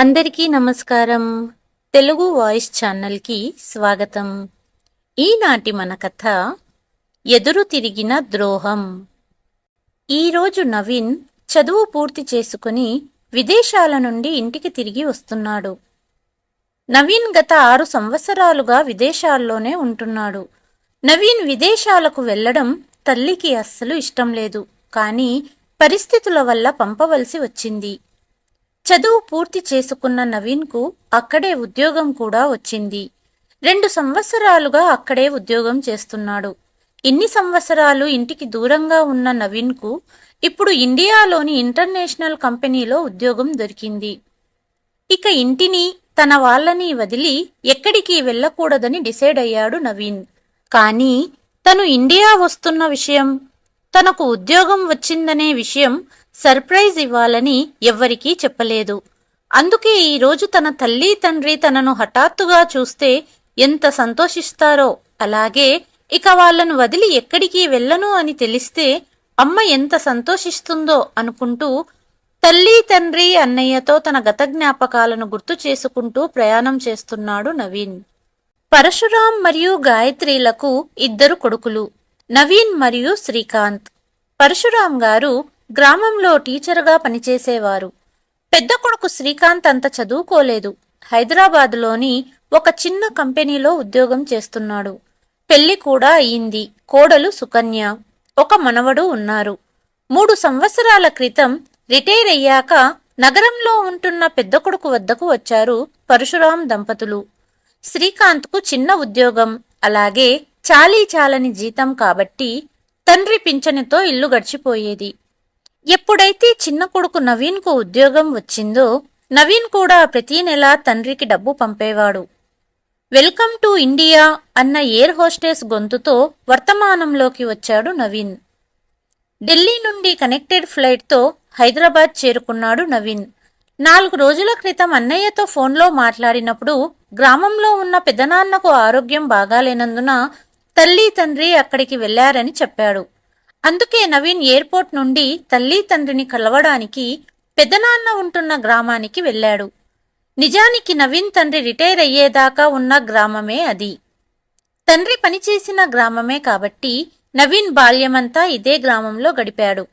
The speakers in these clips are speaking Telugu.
అందరికీ నమస్కారం. తెలుగు వాయిస్ ఛానల్కి స్వాగతం. ఈనాటి మన కథ ఎదురు తిరిగిన ద్రోహం. ఈరోజు నవీన్ చదువు పూర్తి చేసుకుని విదేశాల నుండి ఇంటికి తిరిగి వస్తున్నాడు. నవీన్ గత ఆరు సంవత్సరాలుగా విదేశాల్లోనే ఉంటున్నాడు. నవీన్ విదేశాలకు వెళ్ళడం తల్లికి అస్సలు ఇష్టం లేదు. కానీ పరిస్థితుల వల్ల పంపవలసి వచ్చింది. చదువు పూర్తి చేసుకున్న నవీన్కు అక్కడే ఉద్యోగం కూడా వచ్చింది. రెండు సంవత్సరాలుగా అక్కడే ఉద్యోగం చేస్తున్నాడు. ఇన్ని సంవత్సరాలు ఇంటికి దూరంగా ఉన్న నవీన్కు ఇప్పుడు ఇండియాలోని ఇంటర్నేషనల్ కంపెనీలో ఉద్యోగం దొరికింది. ఇక ఇంటిని తన వాళ్ళని వదిలి ఎక్కడికి వెళ్ళకూడదని డిసైడ్ అయ్యాడు నవీన్. కానీ తను ఇండియా వస్తున్న విషయం తనకు ఉద్యోగం వచ్చిందనే విషయం సర్ప్రైజ్ ఇవ్వాలని ఎవ్వరికీ చెప్పలేదు. అందుకే ఈరోజు తన తల్లి తండ్రి తనను హఠాత్తుగా చూస్తే ఎంత సంతోషిస్తారో అలాగే ఇక వాళ్ళను వదిలి ఎక్కడికి వెళ్ళను అని తెలిస్తే అమ్మ ఎంత సంతోషిస్తుందో అనుకుంటూ తల్లి తండ్రి అన్నయ్యతో తన గత జ్ఞాపకాలను గుర్తు చేసుకుంటూ ప్రయాణం చేస్తున్నాడు నవీన్. పరశురాం మరియు గాయత్రిలకు ఇద్దరు కొడుకులు నవీన్ మరియు శ్రీకాంత్. పరశురాం గారు గ్రామంలో టీచరుగా పనిచేసేవారు. పెద్ద కొడుకు శ్రీకాంత్ అంత చదువుకోలేదు. హైదరాబాదులోని ఒక చిన్న కంపెనీలో ఉద్యోగం చేస్తున్నాడు. పెళ్ళి కూడా అయింది. కోడలు సుకన్య ఒక మనవడు ఉన్నారు. మూడు సంవత్సరాల క్రితం రిటైర్ అయ్యాక నగరంలో ఉంటున్న పెద్ద కొడుకు వద్దకు వచ్చారు పరశురాం దంపతులు. శ్రీకాంత్కు చిన్న ఉద్యోగం అలాగే చాలీ చాలని జీతం కాబట్టి తండ్రి పింఛనితో ఇల్లు గడిచిపోయేది. ఎప్పుడైతే చిన్న కొడుకు నవీన్కు ఉద్యోగం వచ్చిందో నవీన్ కూడా ప్రతి నెల తండ్రికి డబ్బు పంపేవాడు. వెల్కమ్ టు ఇండియా అన్న ఎయిర్ హోస్టెస్ గొంతుతో వర్తమానంలోకి వచ్చాడు నవీన్. ఢిల్లీ నుండి కనెక్టెడ్ ఫ్లైట్తో హైదరాబాద్ చేరుకున్నాడు నవీన్. నాలుగు రోజుల క్రితం అన్నయ్యతో ఫోన్లో మాట్లాడినప్పుడు గ్రామంలో ఉన్న పెదనాన్నకు ఆరోగ్యం బాగాలేనందున తల్లి తండ్రి అక్కడికి వెళ్ళారని చెప్పాడు. అందుకే నవీన్ ఎయిర్పోర్ట్ నుండి తల్లి తండ్రిని కలవడానికి పెదనాన్న ఉంటున్న గ్రామానికి వెళ్ళాడు. నిజానికి నవీన్ తండ్రి రిటైర్ అయ్యేదాకా ఉన్న గ్రామమే అది. తండ్రి పనిచేసిన గ్రామమే కాబట్టి నవీన్ బాల్యమంతా ఇదే గ్రామంలో గడిపాడు.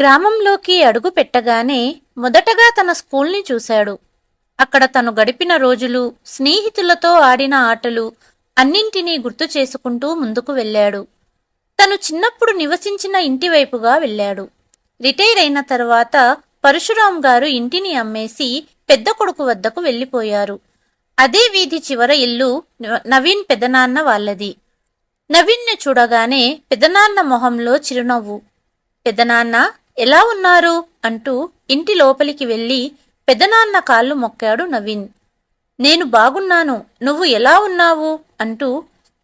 గ్రామంలోకి అడుగు పెట్టగానే మొదటగా తన స్కూల్ని చూశాడు. అక్కడ తను గడిపిన రోజులు స్నేహితులతో ఆడిన ఆటలు అన్నింటినీ గుర్తు చేసుకుంటూ ముందుకు వెళ్ళాడు. తను చిన్నప్పుడు నివసించిన ఇంటి వైపుగా వెళ్ళాడు. రిటైర్ అయిన తర్వాత పరశురాం గారు ఇంటిని అమ్మేసి పెద్ద కొడుకు వద్దకు వెళ్ళిపోయారు అదే వీధి చివర ఇల్లు నవీన్ పెదనాన్న వాళ్ళది. నవీన్ను చూడగానే పెదనాన్న మొహంలో చిరునవ్వు. పెదనాన్న ఎలా ఉన్నారు? అంటూ ఇంటి లోపలికి వెళ్ళి పెదనాన్న కాళ్ళు మొక్కాడు నవీన్. నేను బాగున్నాను నువ్వు ఎలా ఉన్నావు? అంటూ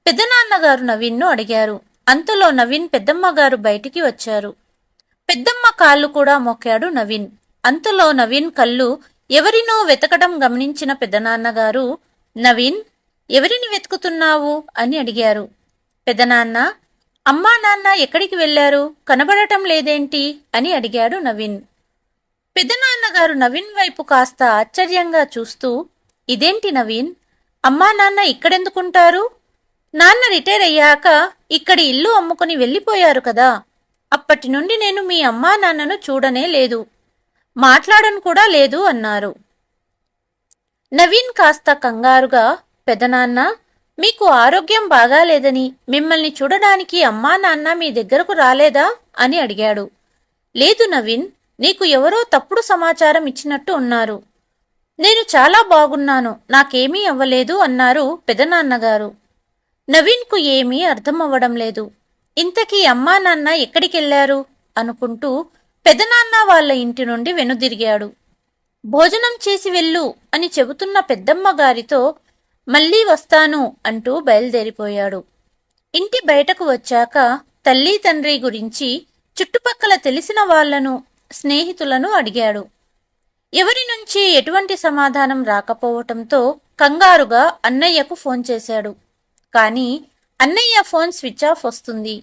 పెదనాన్నగారు నవీన్ను అడిగారు. అంతలో నవీన్ పెద్దమ్మగారు బయటికి వచ్చారు. పెద్దమ్మ కాళ్ళు కూడా మొక్కాడు నవీన్. అంతలో నవీన్ కళ్ళు ఎవరినో వెతకడం గమనించిన పెద్దనాన్నగారు నవీన్ ఎవరిని వెతుకుతున్నావు? అని అడిగారు. పెదనాన్న అమ్మా నాన్న ఎక్కడికి వెళ్ళారు కనబడటం లేదేంటి? అని అడిగాడు నవీన్. పెదనాన్నగారు నవీన్ వైపు కాస్త ఆశ్చర్యంగా చూస్తూ ఇదేంటి నవీన్? అమ్మా నాన్న ఇక్కడెందుకుంటారు? నాన్న రిటైర్ అయ్యాక ఇక్కడి ఇల్లు అమ్ముకుని వెళ్ళిపోయారు కదా. అప్పటి నుండి నేను మీ అమ్మా నాన్నను చూడనే లేదు. మాట్లాడను కూడా లేదు అన్నారు. నవీన్ కాస్త కంగారుగా పెదనాన్న మీకు ఆరోగ్యం బాగాలేదని మిమ్మల్ని చూడడానికి అమ్మా నాన్న మీ దగ్గరకు రాలేదా? అని అడిగాడు. లేదు నవీన్ నీకు ఎవరో తప్పుడు సమాచారం ఇచ్చినట్టు ఉన్నారు. నేను చాలా బాగున్నాను నాకేమీ అవ్వలేదు అన్నారు పెదనాన్నగారు. నవీన్కు ఏమీ అర్థమవ్వడం లేదు. ఇంతకీ అమ్మా నాన్న ఎక్కడికెళ్ళారు? అనుకుంటూ పెదనాన్న వాళ్ళ ఇంటి నుండి వెనుదిరిగాడు. భోజనం చేసి వెళ్ళు అని చెబుతున్న పెద్దమ్మ గారితో మళ్ళీ వస్తాను అంటూ బయలుదేరిపోయాడు. ఇంటి బయటకు వచ్చాక తల్లి తండ్రి గురించి చుట్టుపక్కల తెలిసిన వాళ్ళను స్నేహితులను అడిగాడు. ఎవరి నుంచి ఎటువంటి సమాధానం రాకపోవటంతో కంగారుగా అన్నయ్యకు ఫోన్ చేశాడు. కానీ అన్నయ్య ఫోన్ స్విచ్ ఆఫ్ వస్తుంది.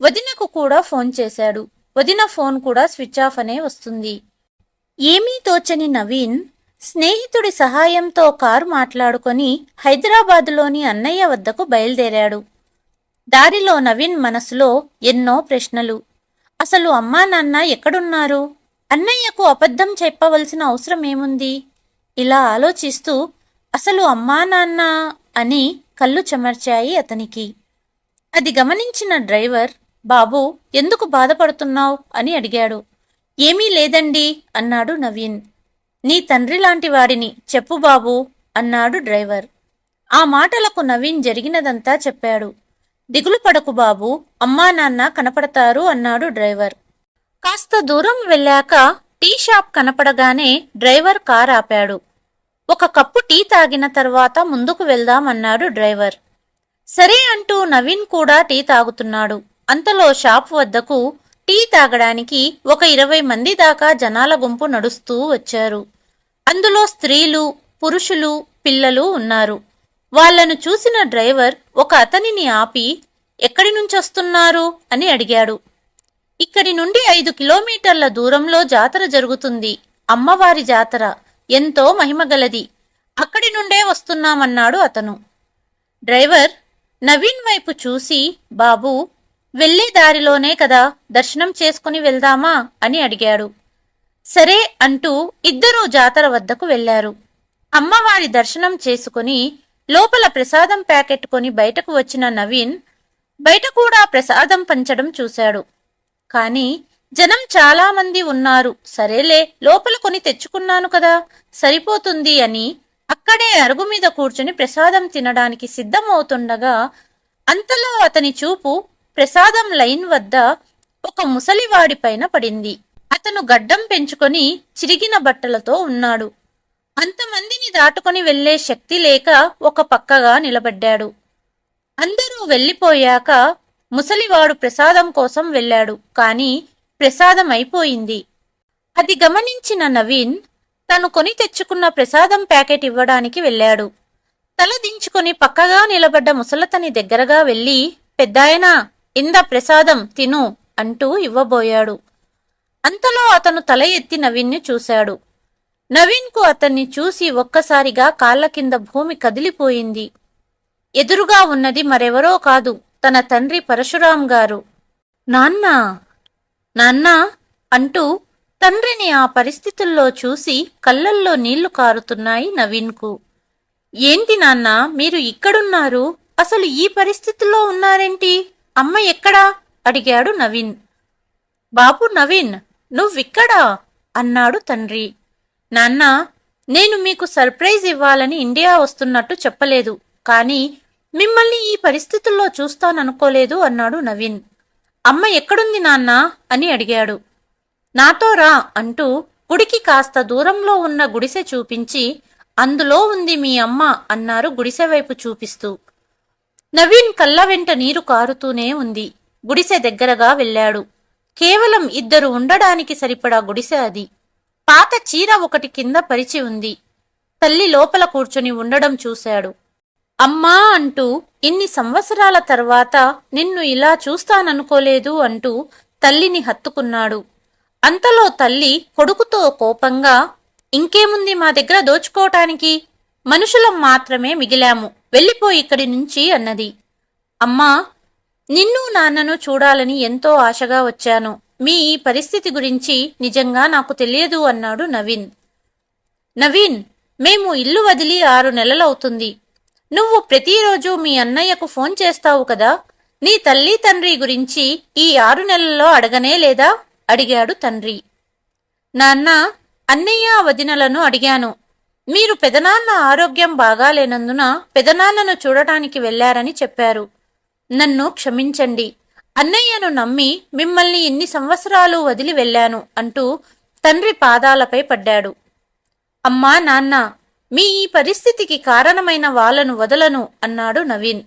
వదినకు కూడా ఫోన్ చేశాడు. వదిన ఫోన్ కూడా స్విచ్ ఆఫ్ అనే వస్తుంది. ఏమీ తోచని నవీన్ స్నేహితుడి సహాయంతో కారు మాట్లాడుకొని హైదరాబాదులోని అన్నయ్య వద్దకు బయలుదేరాడు. దారిలో నవీన్ మనసులో ఎన్నో ప్రశ్నలు. అసలు అమ్మా నాన్న ఎక్కడున్నారు? అన్నయ్యకు అబద్ధం చెప్పవలసిన అవసరం ఏముంది? ఇలా ఆలోచిస్తూ అసలు అమ్మా నాన్న అని కళ్ళు చెమర్చాయి అతనికి. అది గమనించిన డ్రైవర్ బాబు ఎందుకు బాధపడుతున్నావు? అని అడిగాడు. ఏమీ లేదండి అన్నాడు నవీన్. నీ తండ్రి లాంటి వాడిని చెప్పు బాబు అన్నాడు డ్రైవర్. ఆ మాటలకు నవీన్ జరిగినదంతా చెప్పాడు. దిగులు పడకు బాబు అమ్మా నాన్న కనపడతారు అన్నాడు డ్రైవర్. కాస్త దూరం వెళ్ళాక టీ షాప్ కనపడగానే డ్రైవర్ కార్ ఆపాడు ఒక కప్పు టీ తాగిన తర్వాత ముందుకు వెళ్దామన్నాడు డ్రైవర్. సరే అంటూ నవీన్ కూడా టీ తాగుతున్నాడు. అంతలో షాప్ వద్దకు టీ తాగడానికి ఒక ఇరవై మంది దాకా జనాల గుంపు నడుస్తూ వచ్చారు. అందులో స్త్రీలు పురుషులు పిల్లలు ఉన్నారు. వాళ్ళను చూసిన డ్రైవర్ ఒక అతనిని ఆపి ఎక్కడి నుంచొస్తున్నారు అని అడిగాడు. ఇక్కడి నుండి ఐదు కిలోమీటర్ల దూరంలో జాతర జరుగుతుంది. అమ్మవారి జాతర. ఎంతో మహిమగలది అక్కడి నుండే వస్తున్నామన్నాడు అతను. డ్రైవర్ నవీన్ వైపు చూసి బాబు వెళ్ళే దారిలోనే కదా దర్శనం చేసుకుని వెళ్దామా? అని అడిగాడు. సరే అంటూ ఇద్దరూ జాతర వద్దకు వెళ్ళారు అమ్మవారి దర్శనం చేసుకుని లోపల ప్రసాదం ప్యాకెట్ కొని బయటకు వచ్చిన నవీన్ బయట కూడా ప్రసాదం పంచడం చూశాడు. కానీ జనం చాలా మంది ఉన్నారు. సరేలే లోపల కొని తెచ్చుకున్నాను కదా. సరిపోతుంది అని అక్కడే అరుగు మీద కూర్చుని ప్రసాదం తినడానికి సిద్ధమవుతుండగా అంతలో అతని చూపు ప్రసాదం లైన్ వద్ద ఒక ముసలివాడిపైన పడింది. అతను గడ్డం పెంచుకొని చిరిగిన బట్టలతో ఉన్నాడు. అంతమందిని దాటుకొని వెళ్ళే శక్తి లేక ఒక పక్కగా నిలబడ్డాడు. అందరూ వెళ్ళిపోయాక ముసలివాడు ప్రసాదం కోసం వెళ్ళాడు. కాని ప్రసాదం అయిపోయింది అది గమనించిన నవీన్ తను కొని తెచ్చుకున్న ప్రసాదం ప్యాకెట్ ఇవ్వడానికి వెళ్ళాడు. తల దించుకొని పక్కగా నిలబడ్డ ముసలతని దగ్గరగా వెళ్ళి పెద్దాయనా ఇంద ప్రసాదం తిను అంటూ ఇవ్వబోయాడు. అంతలో అతను తల ఎత్తి నవీన్ని చూశాడు. నవీన్కు అతన్ని చూసి ఒక్కసారిగా కాళ్ళ కింద భూమి కదిలిపోయింది. ఎదురుగా ఉన్నది మరెవరో కాదు తన తండ్రి పరశురాం గారు. నాన్నా నాన్నా అంటూ తండ్రిని ఆ పరిస్థితుల్లో చూసి కళ్ళల్లో నీళ్ళు కారుతున్నాయి నవీన్కు. ఏంటి నాన్నా మీరు ఇక్కడున్నారు? అసలు ఈ పరిస్థితుల్లో ఉన్నారేంటి? అమ్మ ఎక్కడా? అడిగాడు నవీన్. బాబు నవీన్ నువ్విక్కడా? అన్నాడు తండ్రి. నాన్న నేను మీకు సర్ప్రైజ్ ఇవ్వాలని ఇండియా వస్తున్నట్టు చెప్పలేదు కానీ మిమ్మల్ని ఈ పరిస్థితుల్లో చూస్తాననుకోలేదు అన్నాడు నవీన్. అమ్మ ఎక్కడుంది నాన్నా? అని అడిగాడు. నాతో రా అంటూ గుడికి కాస్త దూరంలో ఉన్న గుడిసె చూపించి అందులో ఉంది మీ అమ్మ అన్నారు గుడిసె వైపు చూపిస్తూ. నవీన్ కళ్ళ వెంట నీరు కారుతూనే ఉంది. గుడిసె దగ్గరగా వెళ్ళాడు. కేవలం ఇద్దరు ఉండడానికి సరిపడా గుడిసె అది. పాత చీర ఒకటి కింద పరిచి ఉంది. తల్లి లోపల కూర్చుని ఉండడం చూశాడు. అమ్మా అంటూ ఇన్ని సంవత్సరాల తర్వాత నిన్ను ఇలా చూస్తాననుకోలేదు అంటూ తల్లిని హత్తుకున్నాడు. అంతలో తల్లి కొడుకుతో కోపంగా ఇంకేముంది మా దగ్గర దోచుకోవటానికి? మనుషులం మాత్రమే మిగిలాము. వెళ్ళిపోయి ఇక్కడి నుంచి అన్నది. అమ్మా నిన్ను నాన్నను చూడాలని ఎంతో ఆశగా వచ్చాను. మీ ఈ పరిస్థితి గురించి నిజంగా నాకు తెలియదు అన్నాడు నవీన్. నవీన్ మేము ఇల్లు వదిలి ఆరు నెలలవుతుంది. నువ్వు ప్రతిరోజు మీ అన్నయ్యకు ఫోన్ చేస్తావు కదా? నీ తల్లి తండ్రి గురించి ఈ ఆరు నెలల్లో అడగనే లేదా? అడిగాడు తండ్రి. నాన్న అన్నయ్య వదినలను అడిగాను. మీరు పెదనాన్న ఆరోగ్యం బాగాలేనందున పెదనాన్నను చూడటానికి వెళ్ళారని చెప్పారు. నన్ను క్షమించండి. అన్నయ్యను నమ్మి మిమ్మల్ని ఇన్ని సంవత్సరాలు వదిలి వెళ్ళాను అంటూ తండ్రి పాదాలపై పడ్డాడు. అమ్మా నాన్న మీ ఈ పరిస్థితికి కారణమైన వాళ్ళను వదలను అన్నాడు నవీన్.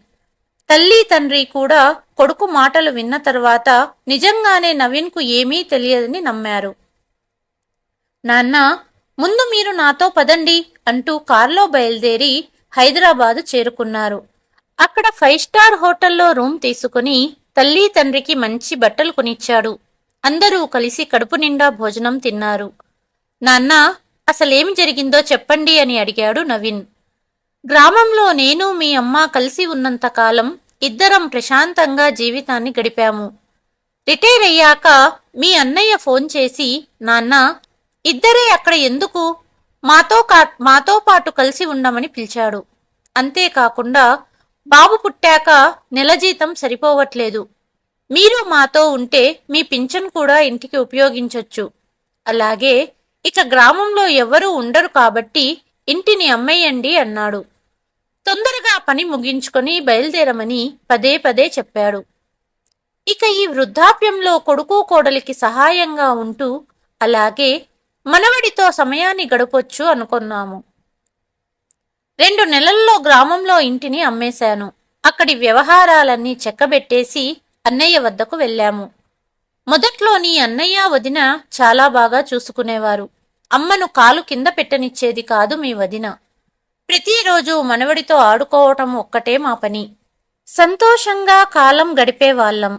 తల్లి తండ్రి కూడా కొడుకు మాటలు విన్న తర్వాత నిజంగానే నవీన్కు ఏమీ తెలియదని నమ్మారు. నాన్న ముందు మీరు నాతో పదండి అంటూ కార్లో బయలుదేరి హైదరాబాదు చేరుకున్నారు. అక్కడ ఫైవ్ స్టార్ హోటల్లో రూమ్ తీసుకుని తల్లి తండ్రికి మంచి బట్టలు కొనిచ్చాడు. అందరూ కలిసి కడుపు నిండా భోజనం తిన్నారు. నాన్న అసలేమి జరిగిందో చెప్పండి అని అడిగాడు నవీన్. గ్రామంలో నేను మీ అమ్మ కలిసి ఉన్నంతకాలం ఇద్దరం ప్రశాంతంగా జీవితాన్ని గడిపాము. రిటైర్ అయ్యాక మీ అన్నయ్య ఫోన్ చేసి నాన్న ఇద్దరే అక్కడ ఎందుకు? మాతో కా మాతో పాటు కలిసి ఉండమని పిలిచాడు. అంతేకాకుండా బాబు పుట్టాక నెల జీతం సరిపోవట్లేదు. మీరు మాతో ఉంటే మీ పింఛన్ కూడా ఇంటికి ఉపయోగించొచ్చు. అలాగే ఇక గ్రామంలో ఎవ్వరూ ఉండరు కాబట్టి ఇంటిని అమ్మేయండి అన్నాడు. తొందరగా పని ముగించుకొని బయలుదేరమని పదే పదే చెప్పాడు. ఇక ఈ వృద్ధాప్యంలో కొడుకు కోడలికి సహాయంగా ఉంటూ అలాగే మనవడితో సమయాన్ని గడపొచ్చు అనుకున్నాము. రెండు నెలల్లో గ్రామంలో ఇంటిని అమ్మేశాను. అక్కడి వ్యవహారాలన్నీ చెక్కబెట్టేసి అన్నయ్య వద్దకు వెళ్ళాము. మొదట్లో నీ అన్నయ్య వదిన చాలా బాగా చూసుకునేవారు. అమ్మను కాలు కింద పెట్టనిచ్చేది కాదు మీ వదిన. ప్రతిరోజు మనవడితో ఆడుకోవటం ఒక్కటే మా పని. సంతోషంగా కాలం గడిపేవాళ్ళం.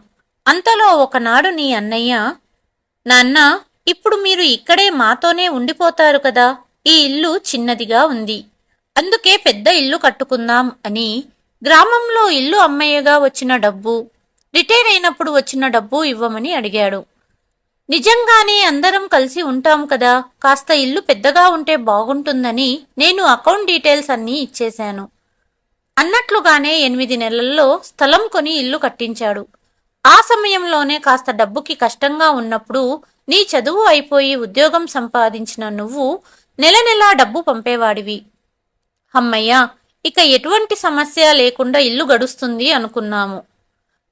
అంతలో ఒకనాడు నీ అన్నయ్య నాన్న ఇప్పుడు మీరు ఇక్కడే మాతోనే ఉండిపోతారు కదా ఈ ఇల్లు చిన్నదిగా ఉంది. అందుకే పెద్ద ఇల్లు కట్టుకుందాం అని గ్రామంలో ఇల్లు అమ్మయ్యగా వచ్చిన డబ్బు రిటైర్ అయినప్పుడు వచ్చిన డబ్బు ఇవ్వమని అడిగాడు. నిజంగానే అందరం కలిసి ఉంటాం కదా కాస్త ఇల్లు పెద్దగా ఉంటే బాగుంటుందని నేను అకౌంట్ డీటెయిల్స్ అన్నీ ఇచ్చేశాను. అన్నట్లుగానే ఎనిమిది నెలల్లో స్థలం కొని ఇల్లు కట్టించాడు. ఆ సమయంలోనే కాస్త డబ్బుకి కష్టంగా ఉన్నప్పుడు నీ చదువు అయిపోయి ఉద్యోగం సంపాదించిన నువ్వు నెల నెలా డబ్బు పంపేవాడివి. అమ్మయ్యా ఇక ఎటువంటి సమస్య లేకుండా ఇల్లు గడుస్తుంది అనుకున్నాము.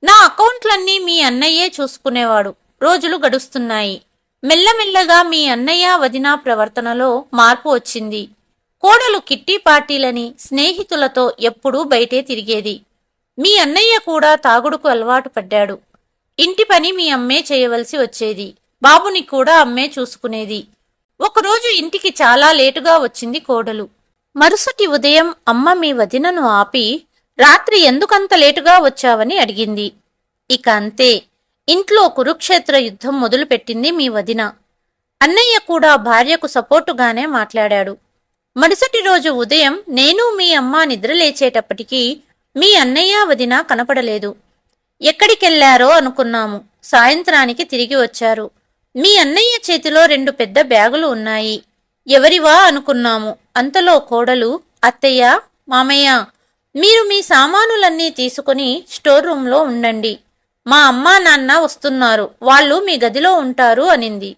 నా అకౌంట్లన్నీ మీ అన్నయ్యే చూసుకునేవాడు. రోజులు గడుస్తున్నాయి. మెల్లమెల్లగా మీ అన్నయ్య వదిన ప్రవర్తనలో మార్పు వచ్చింది. కోడలు కిట్టి పార్టీలని స్నేహితులతో ఎప్పుడూ బయటే తిరిగేది. మీ అన్నయ్య కూడా తాగుడుకు అలవాటు పడ్డాడు. ఇంటి పని మీ అమ్మే చేయవలసి వచ్చేది. బాబుని కూడా అమ్మే చూసుకునేది. ఒకరోజు ఇంటికి చాలా లేటుగా వచ్చింది కోడలు. మరుసటి ఉదయం అమ్మ మీ వదినను ఆపి రాత్రి ఎందుకంత లేటుగా వచ్చావని అడిగింది. ఇక అంతే. ఇంట్లో కురుక్షేత్ర యుద్ధం మొదలుపెట్టింది మీ వదిన. అన్నయ్య కూడా భార్యకు సపోర్టుగానే మాట్లాడాడు. మరుసటి రోజు ఉదయం నేను మీ అమ్మ నిద్రలేచేటప్పటికీ మీ అన్నయ్య వదిన కనపడలేదు. ఎక్కడికెళ్ళారో అనుకున్నాము. సాయంత్రానికి తిరిగి వచ్చారు. మీ అన్నయ్య చేతిలో రెండు పెద్ద బ్యాగులు ఉన్నాయి. ఎవరివా అనుకున్నాము. అంతలో కోడలు అత్తయ్య మామయ్య మీరు మీ సామానులన్నీ తీసుకుని స్టోర్ రూమ్లో ఉండండి. మా అమ్మా నాన్న వస్తున్నారు. వాళ్ళు మీ గదిలో ఉంటారు అనింది.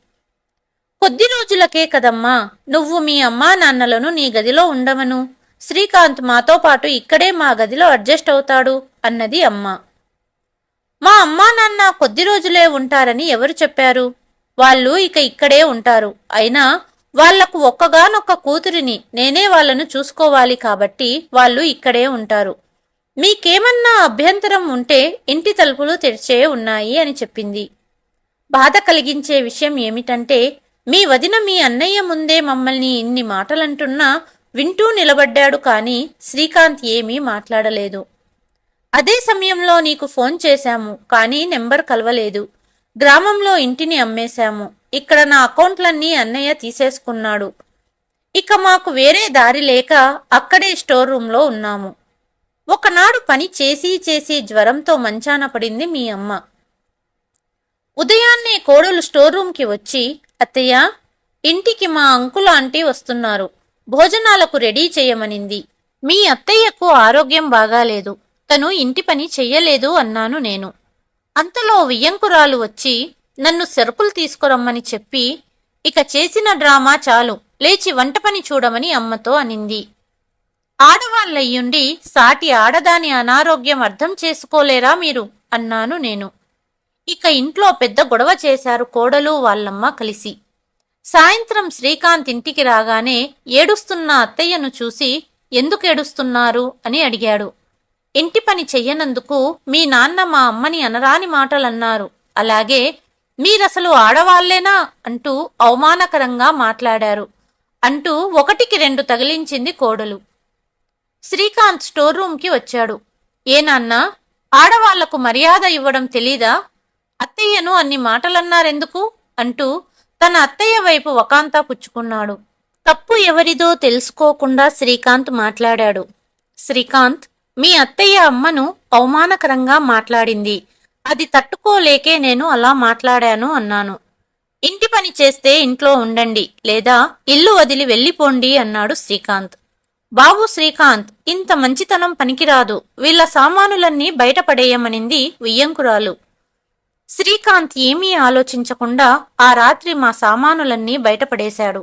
కొద్ది రోజులకే కదమ్మా నువ్వు మీ అమ్మా నాన్నలను నీ గదిలో ఉండమను. శ్రీకాంత్ మాతో పాటు ఇక్కడే మా గదిలో అడ్జస్ట్ అవుతాడు అన్నది అమ్మ. మా అమ్మా నాన్న కొద్ది రోజులే ఉంటారని ఎవరు చెప్పారు? వాళ్ళు ఇక ఇక్కడే ఉంటారు. అయినా వాళ్ళకు ఒక్కగానొక్క కూతురిని నేనే వాళ్ళను చూసుకోవాలి కాబట్టి వాళ్ళు ఇక్కడే ఉంటారు. మీకేమన్నా అభ్యంతరం ఉంటే ఇంటి తలుపులు తెరిచే ఉన్నాయి అని చెప్పింది. బాధ కలిగించే విషయం ఏమిటంటే మీ వదిన మీ అన్నయ్య ముందే మమ్మల్ని ఇన్ని మాటలంటున్నా వింటూ నిలబడ్డాడు కానీ శ్రీకాంత్ ఏమీ మాట్లాడలేదు. అదే సమయంలో నీకు ఫోన్ చేశాము కానీ నెంబర్ కలవలేదు. గ్రామంలో ఇంటిని అమ్మేశాము. ఇక్కడ నా అకౌంట్లన్నీ అన్నయ్య తీసేసుకున్నాడు. ఇక మాకు వేరే దారి లేక అక్కడే స్టోర్ రూంలో ఉన్నాము. ఒకనాడు పని చేసి చేసి జ్వరంతో మంచాన పడింది మీ అమ్మ. ఉదయాన్నే కోడలు స్టోర్ రూమ్కి వచ్చి అత్తయ్య ఇంటికి మా అంకుల్ ఆంటీ వస్తున్నారు. భోజనాలకు రెడీ చేయమనింది. మీ అత్తయ్యకు ఆరోగ్యం బాగాలేదు. తను ఇంటి పని చెయ్యలేదు అన్నాను నేను. అంతలో వియ్యంకురాలు వచ్చి నన్ను సరుకులు తీసుకురమ్మని చెప్పి ఇక చేసిన డ్రామా చాలు లేచి వంట పని చూడమని అమ్మతో అనింది. ఆడవాళ్ళయ్యుండి సాటి ఆడదాని అనారోగ్యం అర్థం చేసుకోలేరా మీరు? అన్నాను నేను. ఇక ఇంట్లో పెద్ద గొడవ చేశారు కోడలు వాళ్ళమ్మ కలిసి. సాయంత్రం శ్రీకాంత్ ఇంటికి రాగానే ఏడుస్తున్న అత్తయ్యను చూసి ఎందుకు ఏడుస్తున్నారు? అని అడిగాడు. ఇంటి పని చెయ్యనందుకు మీ నాన్న మా అమ్మని అనరాని మాటలన్నారు. అలాగే మీరసలు ఆడవాళ్ళేనా? అంటూ అవమానకరంగా మాట్లాడారు. అంటూ ఒకటికి రెండు తగిలించింది కోడలు. శ్రీకాంత్ స్టోర్ రూమ్కి వచ్చాడు. ఏ నాన్న ఆడవాళ్ళకు మర్యాద ఇవ్వడం తెలీదా? అత్తయ్యను అన్ని మాటలన్నారెందుకు? అంటూ తన అత్తయ్య వైపు వకాంతా పుచ్చుకున్నాడు. తప్పు ఎవరిదో తెలుసుకోకుండా శ్రీకాంత్ మాట్లాడాడు. శ్రీకాంత్ మీ అత్తయ్య అమ్మను అవమానకరంగా మాట్లాడింది. అది తట్టుకోలేకే నేను అలా మాట్లాడాను అన్నాను. ఇంటి పని చేస్తే ఇంట్లో ఉండండి లేదా ఇల్లు వదిలి వెళ్ళిపోండి అన్నాడు శ్రీకాంత్. బాబు శ్రీకాంత్ ఇంత మంచితనం పనికిరాదు. వీళ్ళ సామానులన్నీ బయటపడేయమనింది వియ్యంకురాలు. శ్రీకాంత్ ఏమీ ఆలోచించకుండా ఆ రాత్రి మా సామానులన్నీ బయటపడేశాడు.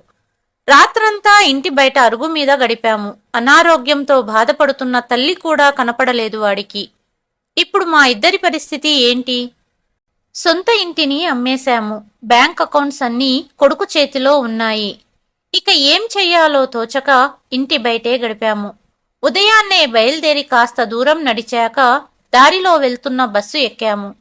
రాత్రంతా ఇంటి బయట అరుగు మీద గడిపాము. అనారోగ్యంతో బాధపడుతున్న తల్లి కూడా కనపడలేదు వాడికి. ఇప్పుడు మా ఇద్దరి పరిస్థితి ఏంటి? సొంత ఇంటిని అమ్మేశాము. బ్యాంక్ అకౌంట్స్ అన్నీ కొడుకు చేతిలో ఉన్నాయి. ఇక ఏం చెయ్యాలో తోచక ఇంటి బయటే గడిపాము. ఉదయాన్నే బయలుదేరి కాస్త దూరం నడిచాక దారిలో వెళ్తున్న బస్సు ఎక్కాము.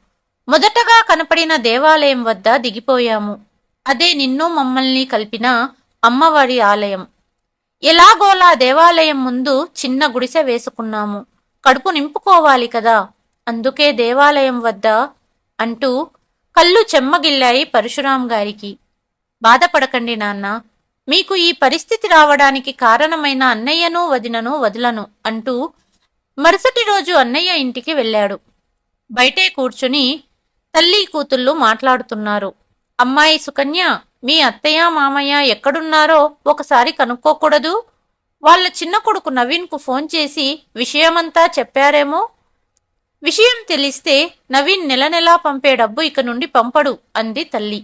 మొదటగా కనపడిన దేవాలయం వద్ద దిగిపోయాము. అదే నిన్ను మమ్మల్ని కలిపిన అమ్మవారి ఆలయం. ఎలాగోలా దేవాలయం ముందు చిన్న గుడిసె వేసుకున్నాము. కడుపు నింపుకోవాలి కదా. అందుకే దేవాలయం వద్ద అంటూ కళ్ళు చెమ్మగిల్లాయి పరశురాం గారికి. బాధపడకండి నాన్న. మీకు ఈ పరిస్థితి రావడానికి కారణమైన అన్నయ్యను వదినను వదలను అంటూ మరుసటి రోజు అన్నయ్య ఇంటికి వెళ్ళాడు. బయటే కూర్చుని తల్లి కూతుళ్ళు మాట్లాడుతున్నారు. అమ్మాయి సుకన్య మీ అత్తయ్య మామయ్య ఎక్కడున్నారో ఒకసారి కనుక్కోకూడదు? వాళ్ళ చిన్న కొడుకు నవీన్కు ఫోన్ చేసి విషయమంతా చెప్పారేమో? విషయం తెలిస్తే నవీన్ నెల నెలా పంపే డబ్బు ఇక నుండి పంపడు అంది తల్లి.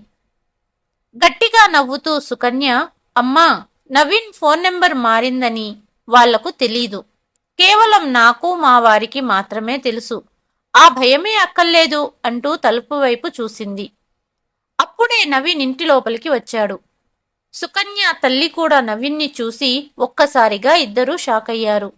గట్టిగా నవ్వుతూ సుకన్య అమ్మా నవీన్ ఫోన్ నెంబర్ మారిందని వాళ్ళకు తెలీదు. కేవలం నాకు మా వారికి మాత్రమే తెలుసు. ఆ భయమే అక్కర్లేదు అంటూ తలుపు వైపు చూసింది. అప్పుడే నవీన్ ఇంటి లోపలికి వచ్చాడు. సుకన్య తల్లి కూడా నవీన్ని చూసి ఒక్కసారిగా ఇద్దరూ షాక్ అయ్యారు.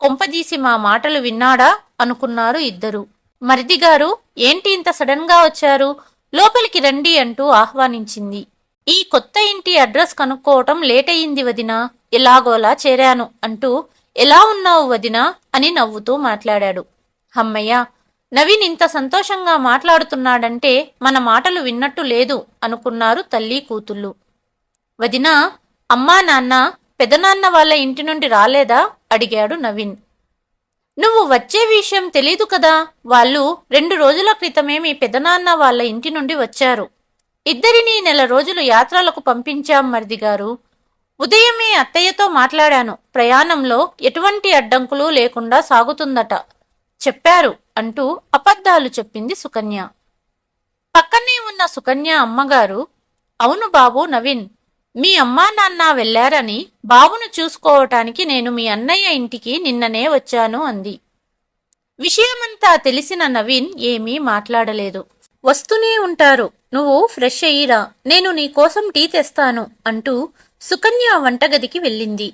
కొంపదీసి మా మాటలు విన్నాడా? అనుకున్నారు ఇద్దరు. మరిదిగారు ఏంటి ఇంత సడన్గా వచ్చారు? లోపలికి రండి అంటూ ఆహ్వానించింది. ఈ కొత్త ఇంటి అడ్రస్ కనుక్కోవటం లేట్ అయింది వదినా. ఎలాగోలా చేరాను అంటూ ఎలా ఉన్నావు వదినా? అని నవ్వుతూ మాట్లాడాడు. హమ్మయ్య నవీన్ ఇంత సంతోషంగా మాట్లాడుతున్నాడంటే మన మాటలు విన్నట్టు లేదు అనుకున్నారు తల్లి కూతుళ్ళు. వదినా అమ్మా నాన్న పెదనాన్న వాళ్ళ ఇంటి నుండి రాలేదా? అడిగాడు నవీన్. నువ్వు వచ్చే విషయం తెలీదు కదా. వాళ్ళు రెండు రోజుల క్రితమే మీ పెదనాన్న వాళ్ళ ఇంటి నుండి వచ్చారు. ఇద్దరిని నెల రోజులు యాత్రలకు పంపించాం మరిది గారు. ఉదయమే అత్తయ్యతో మాట్లాడాను. ప్రయాణంలో ఎటువంటి అడ్డంకులు లేకుండా సాగుతుందట. చెప్పారు. అంటూ అబద్ధాలు చెప్పింది సుకన్య. పక్కనే ఉన్న సుకన్య అమ్మగారు అవును బాబు నవీన్ మీ అమ్మా నాన్న వెళ్ళారని బాబును చూసుకోవటానికి నేను మీ అన్నయ్య ఇంటికి నిన్ననే వచ్చాను అంది. విషయమంతా తెలిసిన నవీన్ ఏమీ మాట్లాడలేదు. వస్తూనే ఉంటారు. నువ్వు ఫ్రెష్ అయ్యిరా. నేను నీకోసం టీ తెస్తాను అంటూ సుకన్య వంటగదికి వెళ్ళింది.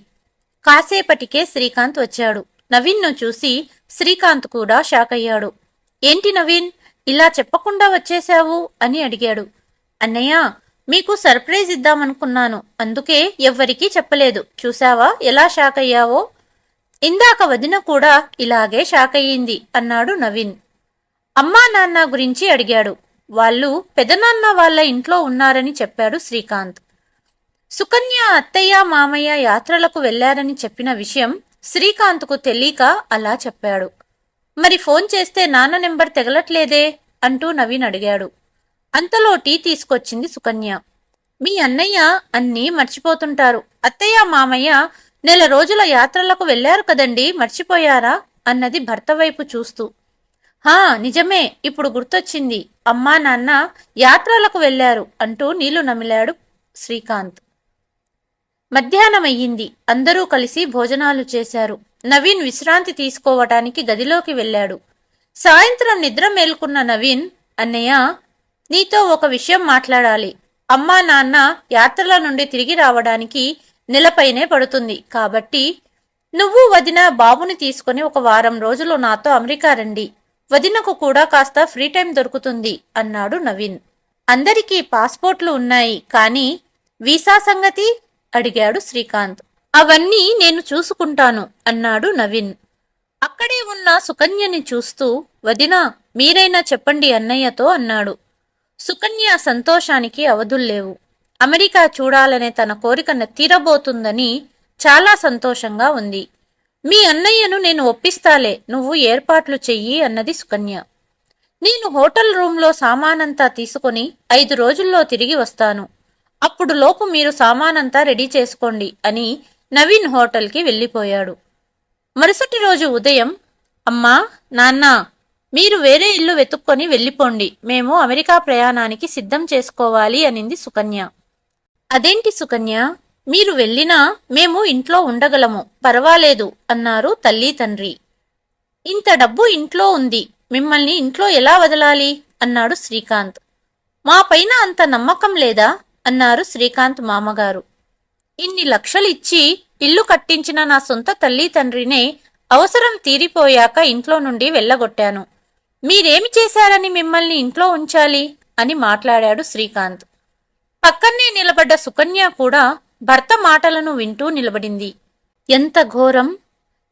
కాసేపటికే శ్రీకాంత్ వచ్చాడు. నవీన్ను చూసి శ్రీకాంత్ కూడా షాక్ అయ్యాడు ఏంటి నవీన్ ఇలా చెప్పకుండా వచ్చేశావు? అని అడిగాడు. అన్నయ్య మీకు సర్ప్రైజ్ ఇద్దామనుకున్నాను. అందుకే ఎవ్వరికీ చెప్పలేదు. చూసావా ఎలా షాక్ అయ్యావో ఇందాక వదిన కూడా ఇలాగే షాక్ అయ్యింది అన్నాడు నవీన్. అమ్మా నాన్న గురించి అడిగాడు. వాళ్ళు పెదనాన్న వాళ్ళ ఇంట్లో ఉన్నారని చెప్పాడు శ్రీకాంత్. సుకన్య అత్తయ్య మామయ్య యాత్రలకు వెళ్ళారని చెప్పిన విషయం శ్రీకాంత్కు తెలియక అలా చెప్పాడు. మరి ఫోన్ చేస్తే నాన్న నెంబర్ తెగలట్లేదే? అంటూ నవీన్ అడిగాడు. అంతలో టీ తీసుకొచ్చింది సుకన్య. మీ అన్నయ్య అన్నీ మర్చిపోతుంటారు. అత్తయ్య మామయ్య నెల రోజుల యాత్రలకు వెళ్ళారు కదండి మర్చిపోయారా? అన్నది భర్త వైపు చూస్తూ. హా నిజమే. ఇప్పుడు గుర్తొచ్చింది. అమ్మా నాన్న యాత్రలకు వెళ్ళారు అంటూ నీళ్ళు నమిలాడు శ్రీకాంత్. మధ్యాహ్నమయ్యింది. అందరూ కలిసి భోజనాలు చేశారు. నవీన్ విశ్రాంతి తీసుకోవటానికి గదిలోకి వెళ్ళాడు. సాయంత్రం నిద్ర మేల్కున్న నవీన్ అన్నయ్య నీతో ఒక విషయం మాట్లాడాలి. అమ్మా నాన్న యాత్రల నుండి తిరిగి రావడానికి నెలపైనే పడుతుంది. కాబట్టి నువ్వు వదిన బాబుని తీసుకొని ఒక వారం రోజులు నాతో అమెరికా రండి. వదినకు కూడా కాస్త ఫ్రీ టైం దొరుకుతుంది అన్నాడు నవీన్. అందరికీ పాస్పోర్ట్లు ఉన్నాయి కానీ వీసా సంగతి అడిగాడు శ్రీకాంత్. అవన్నీ నేను చూసుకుంటాను అన్నాడు నవీన్. అక్కడే ఉన్న సుకన్యని చూస్తూ వదినా మీరైనా చెప్పండి అన్నయ్యతో అన్నాడు. సుకన్య సంతోషానికి అవధుల్లేవు. అమెరికా చూడాలనే తన కోరిక తీరబోతుందని చాలా సంతోషంగా ఉంది. మీ అన్నయ్యను నేను ఒప్పిస్తాలే నువ్వు ఏర్పాట్లు చెయ్యి అన్నది సుకన్య. నేను హోటల్ రూంలో సామానంతా తీసుకొని ఐదు రోజుల్లో తిరిగి వస్తాను. అప్పుడు లోపు మీరు సామానంతా రెడీ చేసుకోండి అని నవీన్ హోటల్కి వెళ్ళిపోయాడు. మరుసటి రోజు ఉదయం అమ్మా నాన్న మీరు వేరే ఇల్లు వెతుక్కొని వెళ్ళిపోండి. మేము అమెరికా ప్రయాణానికి సిద్ధం చేసుకోవాలి అనింది సుకన్య. అదేంటి సుకన్య? మీరు వెళ్ళినా మేము ఇంట్లో ఉండగలము. పర్వాలేదు అన్నారు తల్లి తండ్రి. ఇంత డబ్బు ఇంట్లో ఉంది. మిమ్మల్ని ఇంట్లో ఎలా వదలాలి? అన్నాడు శ్రీకాంత్. మా పైన అంత నమ్మకం లేదా? అన్నారు శ్రీకాంత్ మామగారు. ఇన్ని లక్షలిచ్చి ఇల్లు కట్టించిన నా సొంత తల్లి తండ్రినే అవసరం తీరిపోయాక ఇంట్లో నుండి వెళ్ళగొట్టాను. మీరేమి చేశారని మిమ్మల్ని ఇంట్లో ఉంచాలి? అని మాట్లాడాడు శ్రీకాంత్. పక్కనే నిలబడ్డ సుకన్య కూడా భర్త మాటలను వింటూ నిలబడింది. ఎంత ఘోరం!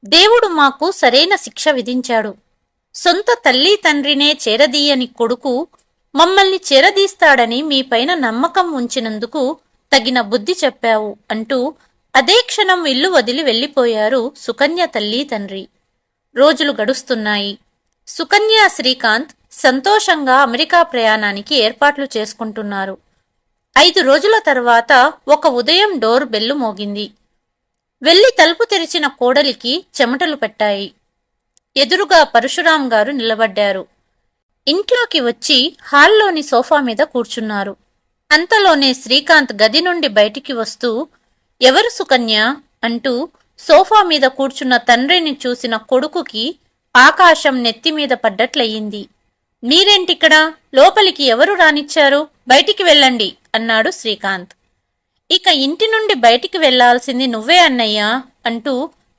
దేవుడు మాకు సరైన శిక్ష విధించాడు. సొంత తల్లి తండ్రినే చేరదీయని కొడుకు మమ్మల్ని చేరదీస్తాడని మీపైన నమ్మకం ఉంచినందుకు తగిన బుద్ధి చెప్పావు అంటూ అదే క్షణం ఇల్లు వదిలి వెళ్ళిపోయారు సుకన్య తల్లి తండ్రి. రోజులు గడుస్తున్నాయి. సుకన్య శ్రీకాంత్ సంతోషంగా అమెరికా ప్రయాణానికి ఏర్పాట్లు చేసుకుంటున్నారు. ఐదు రోజుల తర్వాత ఒక ఉదయం డోర్ బెల్లు మోగింది. వెళ్ళి తలుపు తెరిచిన కోడలికి చెమటలు పెట్టాయి. ఎదురుగా పరశురాం గారు నిలబడ్డారు. ఇంట్లోకి వచ్చి హాల్లోని సోఫా మీద కూర్చున్నారు. అంతలోనే శ్రీకాంత్ గది నుండి బయటికి వస్తూ ఎవరు సుకన్య? అంటూ సోఫా మీద కూర్చున్న తండ్రిని చూసిన కొడుకుకి ఆకాశం నెత్తి మీద పడ్డట్లయింది. మీరేంటిక్కడ? లోపలికి ఎవరు రానిచ్చారు? బయటికి వెళ్ళండి అన్నాడు శ్రీకాంత్. ఇక ఇంటి నుండి బయటికి వెళ్ళాల్సింది నువ్వే అన్నయ్యా అంటూ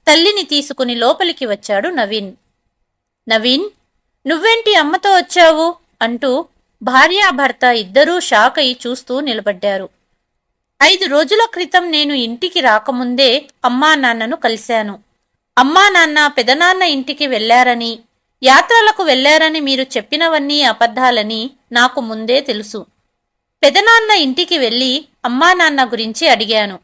తల్లిని తీసుకుని లోపలికి వచ్చాడు నవీన్. నవీన్ నువ్వేంటి అమ్మతో వచ్చావు? అంటూ భార్యాభర్త ఇద్దరూ షాక్ అయి చూస్తూ నిలబడ్డారు. ఐదు రోజుల క్రితం నేను ఇంటికి రాకముందే అమ్మా నాన్నను కలిశాను. అమ్మా నాన్న పెదనాన్న ఇంటికి వెళ్ళారని యాత్రలకు వెళ్ళారని మీరు చెప్పినవన్నీ అబద్ధాలని నాకు ముందే తెలుసు. పెదనాన్న ఇంటికి వెళ్ళి అమ్మా నాన్న గురించి అడిగాను.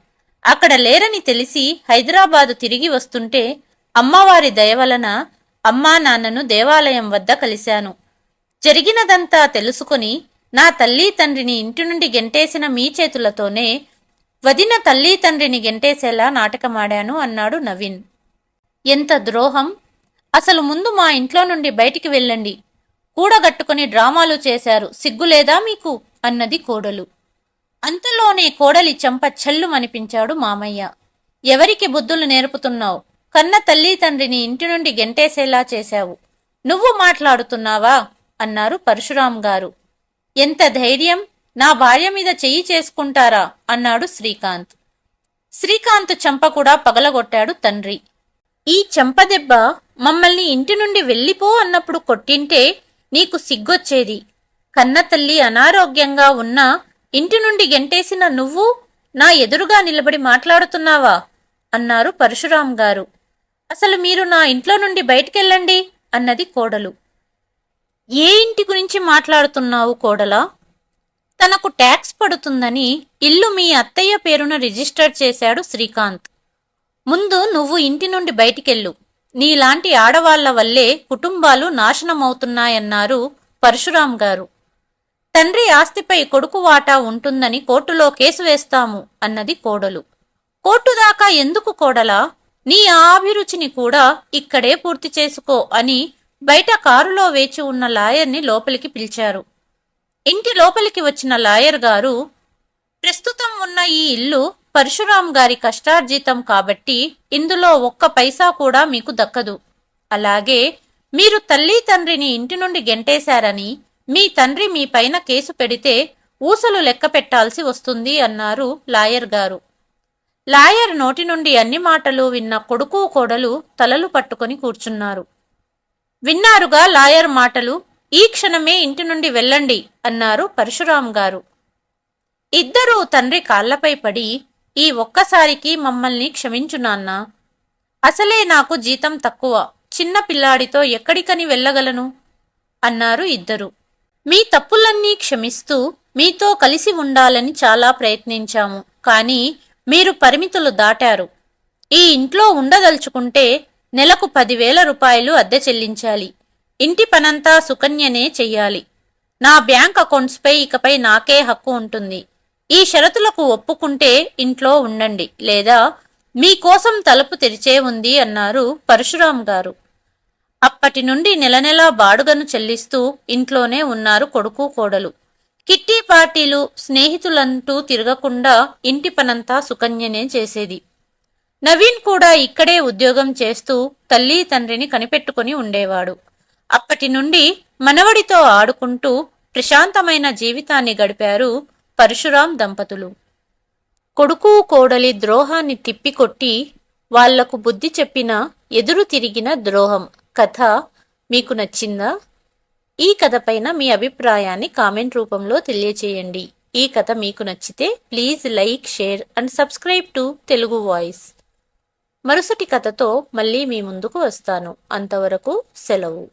అక్కడ లేరని తెలిసి హైదరాబాదు తిరిగి వస్తుంటే అమ్మవారి దయ వలన అమ్మా నాన్నను దేవాలయం వద్ద కలిశాను. జరిగినదంతా తెలుసుకుని నా తల్లి తండ్రిని ఇంటి నుండి గెంటేసిన మీ చేతులతోనే వదిన తల్లి తండ్రిని గెంటేసేలా నాటకమాడాను అన్నాడు నవీన్. ఎంత ద్రోహం! అసలు ముందు మా ఇంట్లో నుండి బయటికి వెళ్ళండి. కూడగట్టుకుని డ్రామాలు చేశారు. సిగ్గులేదా మీకు? అన్నది కోడలు. అంతలోనే కోడలి చెంప చెల్లుమనిపించాడు మామయ్య. ఎవరికి బుద్ధులు నేర్పుతున్నావు? కన్న తల్లి తండ్రిని ఇంటి నుండి గెంటేసేలా చేశావు. నువ్వు మాట్లాడుతున్నావా? అన్నారు పరశురాం గారు. ఎంత ధైర్యం! నా భార్య మీద చెయ్యి చేసుకుంటారా? అన్నాడు శ్రీకాంత్. శ్రీకాంత్ చెంప కూడా పగలగొట్టాడు తండ్రి. ఈ చెంపదెబ్బ మమ్మల్ని ఇంటి నుండి వెళ్ళిపో అన్నప్పుడు కొట్టింటే నీకు సిగ్గొచ్చేది. కన్న తల్లి అనారోగ్యంగా ఉన్నా ఇంటి నుండి గెంటేసిన నువ్వు నా ఎదురుగా నిలబడి మాట్లాడుతున్నావా? అన్నారు పరశురాం గారు. అసలు మీరు నా ఇంట్లో నుండి బయటికెళ్ళండి అన్నది కోడలు. ఏ ఇంటి గురించి మాట్లాడుతున్నావు కోడలా? తనకు ట్యాక్స్ పడుతుందని ఇల్లు మీ అత్తయ్య పేరున రిజిస్టర్ చేశాడు శ్రీకాంత్. ముందు నువ్వు ఇంటి నుండి బయటికెళ్ళు. నీలాంటి ఆడవాళ్ళ వల్లే కుటుంబాలు నాశనమవుతున్నాయన్నారు పరశురాం గారు. తండ్రి ఆస్తిపై కొడుకు వాటా ఉంటుందని కోర్టులో కేసు వేస్తాము అన్నది కోడలు. కోర్టు దాకా ఎందుకు కోడలా? నీ ఆభిరుచిని కూడా ఇక్కడే పూర్తి చేసుకో అని బయట కారులో వేచి ఉన్న లాయర్ని లోపలికి పిలిచారు. ఇంటి లోపలికి వచ్చిన లాయర్ గారు ప్రస్తుతం ఉన్న ఈ ఇల్లు పరశురాం గారి కష్టార్జితం కాబట్టి ఇందులో ఒక్క పైసా కూడా మీకు దక్కదు. అలాగే మీరు తల్లి తండ్రిని ఇంటి నుండి గెంటేశారని మీ తండ్రి మీ పైన కేసు పెడితే ఊసలు లెక్క పెట్టాల్సి వస్తుంది అన్నారు లాయర్ గారు. లాయర్ నోటి నుండి అన్ని మాటలు విన్న కొడుకు కోడలు తలలు పట్టుకొని కూర్చున్నారు. విన్నారుగా లాయర్ మాటలు ఈ క్షణమే ఇంటి నుండి వెళ్ళండి అన్నారు పరశురాం గారు. ఇద్దరూ తండ్రి కాళ్ళపై పడి ఈ ఒక్కసారికి మమ్మల్ని క్షమించు నాన్న. అసలే నాకు జీతం తక్కువ. చిన్న పిల్లాడితో ఎక్కడికని వెళ్ళగలను? అన్నారు ఇద్దరు. మీ తప్పులన్నీ క్షమిస్తూ మీతో కలిసి ఉండాలని చాలా ప్రయత్నించాము. కానీ మీరు పరిమితులు దాటారు. ఈ ఇంట్లో ఉండదలుచుకుంటే నెలకు పదివేల రూపాయలు అద్దె చెల్లించాలి. ఇంటి పనంతా సుకన్యనే చెయ్యాలి. నా బ్యాంక్ అకౌంట్స్పై ఇకపై నాకే హక్కు ఉంటుంది. ఈ షరతులకు ఒప్పుకుంటే ఇంట్లో ఉండండి లేదా మీకోసం తలుపు తెరిచే ఉంది అన్నారు పరశురాం గారు. అప్పటి నుండి నెల నెలా బాడుగను చెల్లిస్తూ ఇంట్లోనే ఉన్నారు కొడుకు కోడలు. కిట్టి పార్టీలు స్నేహితులంటూ తిరగకుండా ఇంటి పనంతా సుకన్యనే చేసేది. నవీన్ కూడా ఇక్కడే ఉద్యోగం చేస్తూ తల్లి తండ్రిని కనిపెట్టుకుని ఉండేవాడు. అప్పటి నుండి మనవడితో ఆడుకుంటూ ప్రశాంతమైన జీవితాన్ని గడిపారు పరశురాం దంపతులు. కొడుకు కోడలి ద్రోహాన్ని తిప్పికొట్టి వాళ్ళకు బుద్ధి చెప్పిన ఎదురు తిరిగిన ద్రోహం. కథ మీకు నచ్చిందా? ఈ కథ పైన మీ అభిప్రాయాన్ని కామెంట్ రూపంలో తెలియచేయండి. ఈ కథ మీకు నచ్చితే please like share and subscribe to Telugu voice. మరుసటి కథతో మళ్ళీ మీ ముందుకు వస్తాను. అంతవరకు సెలవు.